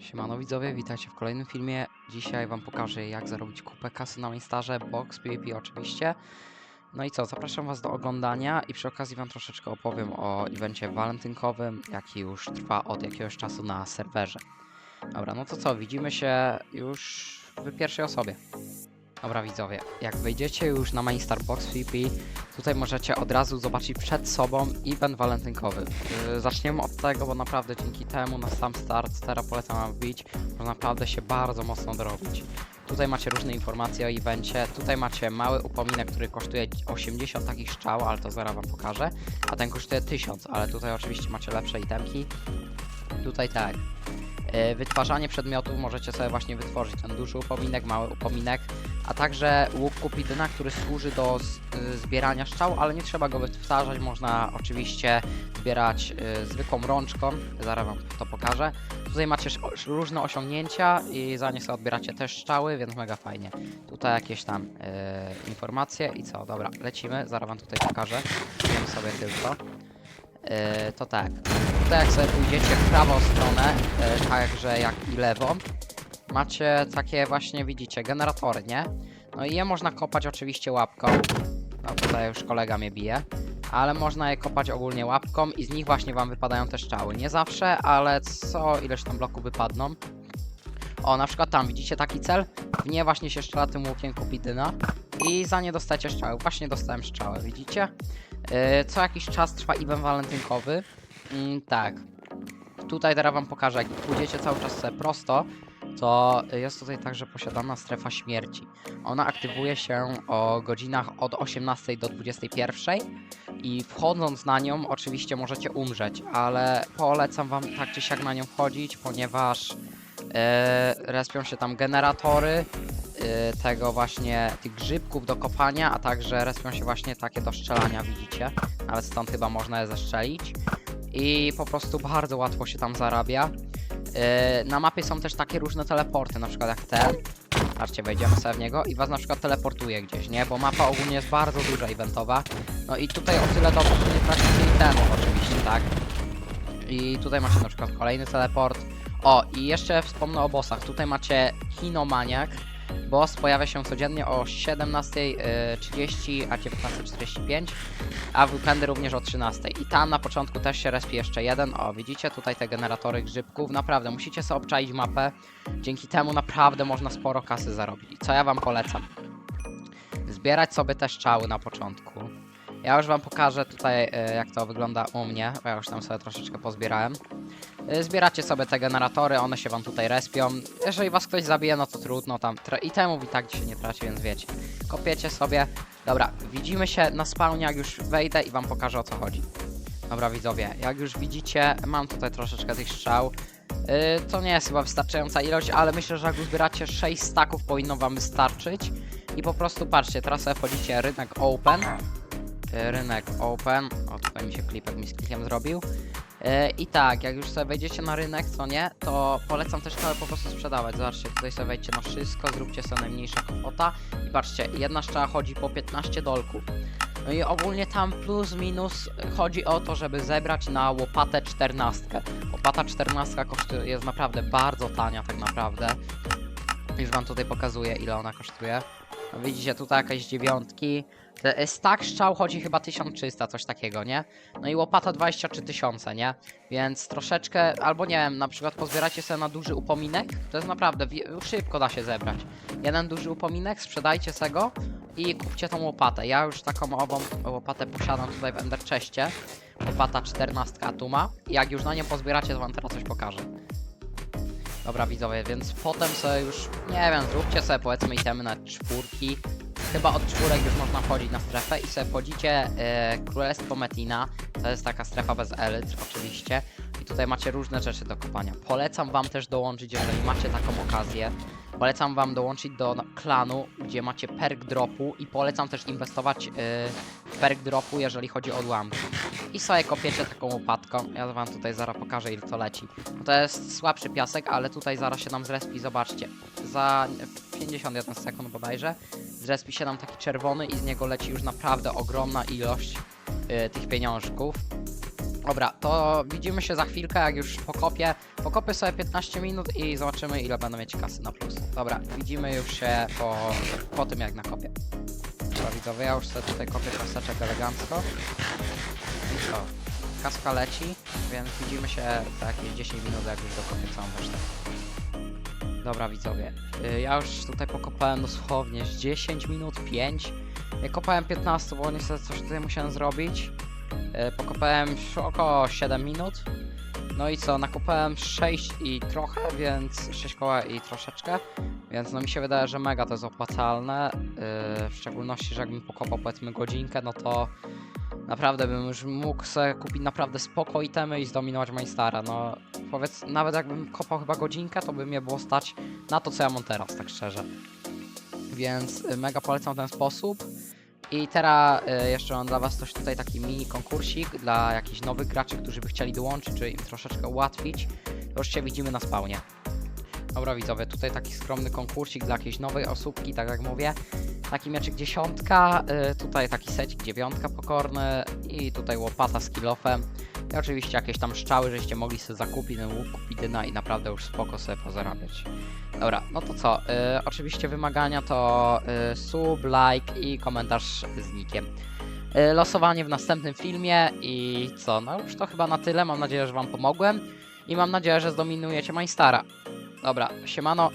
Siemano widzowie, witajcie w kolejnym filmie. Dzisiaj wam pokażę jak zarobić kupę kasy na Mainstarze, box, PvP oczywiście. No i co, zapraszam was do oglądania i przy okazji wam troszeczkę opowiem o evencie walentynkowym, jaki już trwa od jakiegoś czasu na serwerze. Dobra, no to co, widzimy się już w pierwszej osobie. Dobra widzowie, jak wejdziecie już na Mainstar Box PvP, tutaj możecie od razu zobaczyć przed sobą event walentynkowy. Yy, zaczniemy od tego, bo naprawdę dzięki temu na sam start teraz polecam wam wbić, bo naprawdę się bardzo mocno dorobić. Tutaj macie różne informacje o evencie, tutaj macie mały upominek, który kosztuje 80 takich strzał, ale to zaraz wam pokażę, a ten kosztuje 1000, ale tutaj oczywiście macie lepsze itemki. Tutaj tak. Yy, Wytwarzanie przedmiotów możecie sobie właśnie wytworzyć ten duży upominek, mały upominek, a także łuk kupidyna, który służy do y, zbierania strzał, ale nie trzeba go wytwarzać, można oczywiście zbierać y, zwykłą rączką, zaraz wam to pokażę. Tutaj macie różne osiągnięcia i za nie sobie odbieracie też strzały, więc mega fajnie. Tutaj jakieś tam y, informacje i co, dobra, lecimy, zaraz wam tutaj pokażę, wiem sobie tylko. Y, to tak, tutaj jak sobie pójdziecie w prawą stronę, y, także jak i lewą, macie takie właśnie, widzicie, generatory, nie? No i je można kopać oczywiście łapką. No tutaj już kolega mnie bije. Ale można je kopać ogólnie łapką i z nich właśnie wam wypadają te strzały. Nie zawsze, ale co ileś tam bloków wypadną. O, na przykład tam widzicie taki cel? W nie właśnie się strzela tym łukiem kupidyna i za nie dostajecie strzały. Właśnie dostałem strzałę, widzicie? Yy, co jakiś czas trwa event walentynkowy. Mm, tak. Tutaj teraz wam pokażę, jak pójdziecie cały czas prosto, to jest tutaj także posiadana strefa śmierci. Ona aktywuje się o godzinach od 18 do 21 i wchodząc na nią oczywiście możecie umrzeć, ale polecam wam tak czy siak na nią wchodzić, ponieważ e, respią się tam generatory e, tego właśnie tych grzybków do kopania, a także respią się właśnie takie do strzelania, widzicie? Nawet stąd chyba można je zestrzelić. I po prostu bardzo łatwo się tam zarabia. Yy, na mapie są też takie różne teleporty, na przykład jak ten. Patrzcie, wejdziemy sobie w niego i was na przykład teleportuje gdzieś, nie? Bo mapa ogólnie jest bardzo duża eventowa. No i tutaj o tyle dobrze, że nie tracicie temu oczywiście, tak? I tutaj macie na przykład kolejny teleport. O, i jeszcze wspomnę o bossach. Tutaj macie Kinomaniak. Boss pojawia się codziennie o 17.30, a 19.45, a weekendy również o 13.00. I tam na początku też się respi jeszcze jeden. O, widzicie tutaj te generatory grzybków. Naprawdę, musicie sobie obczaić mapę. Dzięki temu naprawdę można sporo kasy zarobić. I co ja wam polecam? Zbierać sobie te strzały na początku. Ja już wam pokażę tutaj, e, jak to wygląda u mnie, bo ja już tam sobie troszeczkę pozbierałem. E, Zbieracie sobie te generatory, one się wam tutaj respią. Jeżeli was ktoś zabije, no to trudno tam. I temu i tak się nie traci, więc wiecie. Kopiecie sobie. Dobra, widzimy się na spawnie, jak już wejdę i wam pokażę o co chodzi. Dobra widzowie, jak już widzicie, mam tutaj troszeczkę tych strzał. Yy, to nie jest chyba wystarczająca ilość, ale myślę, że jak uzbieracie 6 staków powinno wam wystarczyć. I po prostu patrzcie, teraz sobie wchodzicie rynek open. Yy, rynek open. O, tutaj mi się klipek mi z klikiem zrobił. Yy, I tak, jak już sobie wejdziecie na rynek, co nie, to polecam też strzały po prostu sprzedawać. Zobaczcie, tutaj sobie wejdźcie na wszystko, zróbcie sobie najmniejsza kwota. I patrzcie, jedna strzała chodzi po 15 dolków. No i ogólnie tam plus minus chodzi o to, żeby zebrać na łopatę 14. Łopata 14 kosztuje, jest naprawdę bardzo tania tak naprawdę. Już wam tutaj pokazuję ile ona kosztuje. No widzicie tutaj jakieś dziewiątki. Te- Stack strzał chodzi chyba 1300, coś takiego, nie? No i łopata 23 tysiące, nie? Więc troszeczkę, albo nie wiem, na przykład pozbieracie sobie na duży upominek. To jest naprawdę, szybko da się zebrać. Jeden duży upominek, sprzedajcie se go i kupcie tą łopatę. Ja już taką ową łopatę posiadam tutaj w Ender Chestie. Łopata 14 Atuma. I jak już na nią pozbieracie, to wam teraz coś pokażę. Dobra widzowie, więc potem sobie już, nie wiem, zróbcie sobie powiedzmy itemy na czwórki. Chyba od czwórek już można wchodzić na strefę i sobie wchodzicie e, Królestwo Metina. To jest taka strefa bez elytr oczywiście. I tutaj macie różne rzeczy do kopania. Polecam wam też dołączyć, jeżeli macie taką okazję. Polecam wam dołączyć do klanu, gdzie macie perk dropu i polecam też inwestować e, w perk dropu, jeżeli chodzi o odłamki. I sobie kopiecie taką łopatką. Ja wam tutaj zaraz pokażę ile to leci. To jest słabszy piasek, ale tutaj zaraz się nam zrespi, zobaczcie. Za 51 sekund bodajże zrespi się nam taki czerwony i z niego leci już naprawdę ogromna ilość y, tych pieniążków. Dobra, to widzimy się za chwilkę, jak już pokopię. Pokopię sobie 15 minut i zobaczymy, ile będę mieć kasy na plus. Dobra, widzimy już się po, po tym, jak nakopię. Dobra, widzowie, ja już sobie tutaj kopię kaseczek elegancko. I co? Kaska leci, więc widzimy się za jakieś 10 minut, jak już dokopię całą resztę. Dobra, widzowie, y, ja już tutaj pokopałem dosłownie z 10 minut, 5. Ja kopałem 15, bo niestety coś tutaj musiałem zrobić. E, Pokopałem około 7 minut. No i co, nakopałem 6 i trochę, więc 6 koła i troszeczkę. Więc no mi się wydaje, że mega to jest opłacalne. W szczególności, że jakbym pokopał powiedzmy godzinkę, no to naprawdę bym już mógł sobie kupić naprawdę spoko itemy i zdominować Majstara. No powiedz, nawet jakbym kopał chyba godzinkę, to by mnie było stać na to, co ja mam teraz, tak szczerze. Więc y, mega polecam ten sposób. I teraz y, jeszcze mam dla Was coś tutaj taki mini konkursik dla jakichś nowych graczy, którzy by chcieli dołączyć, czy im troszeczkę ułatwić. Już się widzimy na spawnie. Dobra widzowie, tutaj taki skromny konkursik dla jakiejś nowej osóbki, tak jak mówię. Taki mieczyk dziesiątka, y, tutaj taki secik dziewiątka pokorny i tutaj łopata z kilofem. I oczywiście jakieś tam strzały, żeście mogli sobie zakupić ten łuk, kupić dyna i naprawdę już spoko sobie pozarabiać. Dobra, no to co? Y, oczywiście wymagania to y, sub, like i komentarz z nikiem. Y, losowanie w następnym filmie i co? No już to chyba na tyle. Mam nadzieję, że Wam pomogłem i mam nadzieję, że zdominujecie Majstara. Dobra, siemano.